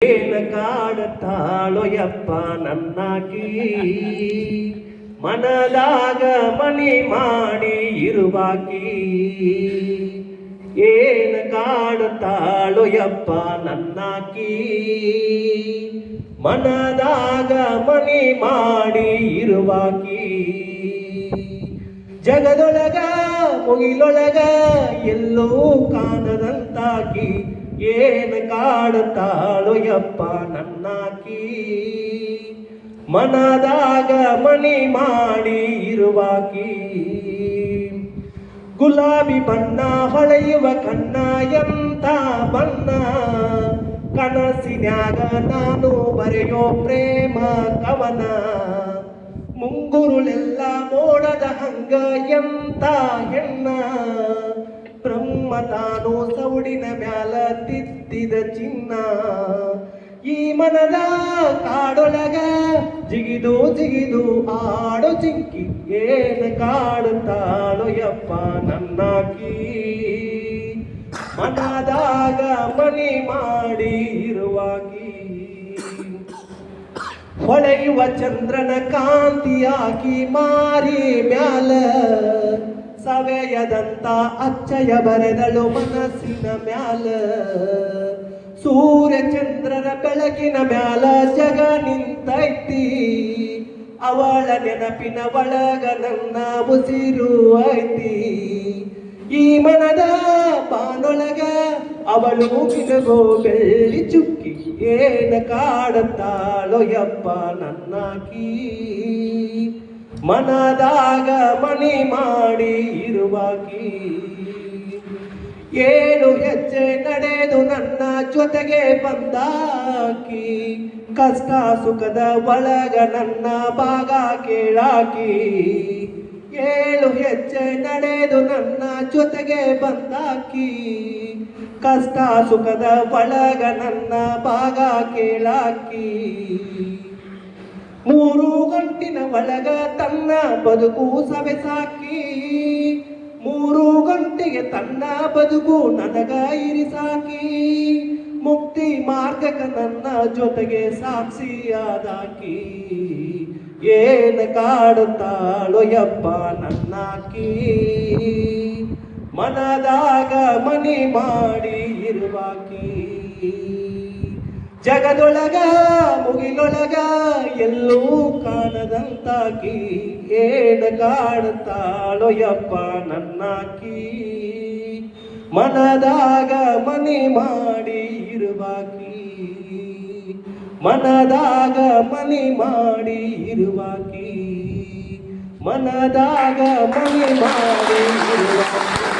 ಏನ ಕಾಡುತ್ತಾಳೊಯಪ್ಪ ನನ್ನಾಕಿ ಮನದಾಗ ಮನಿ ಮಾಡಿ ಇರುವಾಕಿ ಏನ ಕಾಡುತ್ತಾಳೊಯಪ್ಪ ನನ್ನಾಕಿ ಮನದಾಗ ಮನಿ ಮಾಡಿ ಇರುವಾಕಿ ಜಗದೊಳಗ ಮುಗಿಲೊಳಗ ಎಲ್ಲೋ ಕಾಣದಂತಾಕಿ ಏನ ಕಾಡುತ್ತಾಳೋ ನನ್ನ ನನ್ನಾಕಿ? ಮನದಾಗ ಮಣಿ ಮಾಡಿ ಇರುವಾಕಿ? ಗುಲಾಬಿ ಬಣ್ಣ ಹೊಳೆಯುವ ಕಣ್ಣ ಎಂತ ಬಣ್ಣ? ಕನಸಿನ್ಯಾಗ ನಾನು ಬರೆಯೋ ಪ್ರೇಮ ಕವನ? ಮುಂಗುರುಳೆಲ್ಲ ಮೋಡದ ಹಂಗ ಎಂತ ಹೆಣ್ಣ? ತಾನು ಸೌಡಿನ ಮ್ಯಾಲ ತಿದ್ದಿದ ಚಿನ್ನ. ಈ ಮನದ ಕಾಡೊಳಗ ಜಿಗಿದು ಜಿಗಿದು ಆಡೋ ಚಿಂಕಿ ಏನ ಕಾಡುತ್ತಾಳೋ ಯಪ್ಪ ನನ್ನಾಕಿ ಮನದಾಗ ಮನಿ ಮಾಡಿ ಇರುವಾಗಿ ಹೊಳೆಯುವ ಚಂದ್ರನ ಕಾಂತಿಯಾಗಿ ಮಾರಿ ಮ್ಯಾಲ ಸವೆಯದಂತ ಅಚ್ಚಯ ಬರೆದಳು ಮನಸ್ಸಿನ ಮ್ಯಾಲ. ಸೂರ್ಯ ಚಂದ್ರರ ಬೆಳಕಿನ ಮ್ಯಾಲ ಜಗ ನಿಂತೈತಿ. ಅವಳ ನೆನಪಿನ ಒಳಗ ನನ್ನ ಉಸಿರು ಐತಿ. ಈ ಮನದ ಬಾನೊಳಗ ಅವಳು ಮುಗಿದ ಬೆಳ್ಳಿ ಚುಕ್ಕಿ, ಏನ ಕಾಡುತ್ತಾಳೋ ಯಪ್ಪ ನನ್ನಾಕಿ? ಮನದಾಗ ಮಣಿ ಮಾಡಿ ಇರುವಾಕಿ ಏಳು ಹೆಜ್ಜೆ ನಡೆದು ನನ್ನ ಜೊತೆಗೆ ಬಂದಾಕಿ ಕಷ್ಟ ಸುಖದ ಒಳಗ ನನ್ನ ಭಾಗ ಕೇಳಾಕಿ ಏಳು ಹೆಜ್ಜೆ ನಡೆದು ನನ್ನ ಜೊತೆಗೆ ಬಂದಾಕಿ ಕಷ್ಟ ಸುಖದ ಒಳಗ ನನ್ನ ಭಾಗ ಕೇಳಾಕಿ ಮೂರು ಗಂಟಿನ ಒಳಗ ತನ್ನ ಬದುಕು ಸವೆಸಾಕಿ ಮೂರು ಗಂಟೆಗೆ ತನ್ನ ಬದುಕು ನನಗ ಇರಿಸಾಕಿ ಮುಕ್ತಿ ಮಾರ್ಗಕ ನನ್ನ ಜೊತೆಗೆ ಸಾಕ್ಷಿಯಾದಾಕಿ. ಏನು ಕಾಡುತ್ತಾಳೋ ಯಪ್ಪ ನನ್ನಾಕಿ. ಮನದಾಗ ಮನಿ ಮಾಡಿ ಇರುವಾಕಿ. ಜಗದೊಳಗ ಮುಗಿಲೊಳಗ ಎಲ್ಲೂ ಕಾಣದಂತಾಕಿ, ಏನ ಕಾಣುತ್ತಾಳೋ ಯಪ್ಪ ನನ್ನಾಕಿ. ಮನದಾಗ ಮನಿ ಮಾಡಿ ಇರುವಾಕಿ, ಮನದಾಗ ಮನಿ ಮಾಡಿ ಇರುವಾಕಿ, ಮನದಾಗ ಮನಿ ಮಾಡಿ ಇರುವಾಕಿ.